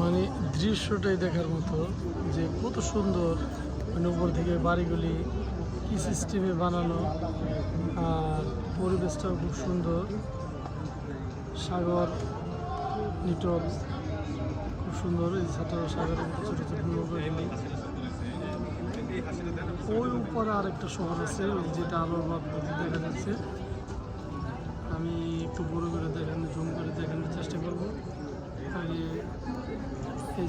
মানে দৃশ্যটাই দেখার মতো যে কত সুন্দর মানে উপর থেকে বাড়িগুলি কী সিস্টেমে বানানো, আর পরিবেশটাও খুব সুন্দর। সাগর, নিটল, খুব সুন্দর। এই ছাত্র সাগরের ছোটো ছোটো ওই উপরে আরেকটা শহর আছে, যেটা আলোর মাধ্যমে দেখা যাচ্ছে। আমি একটু বড় করে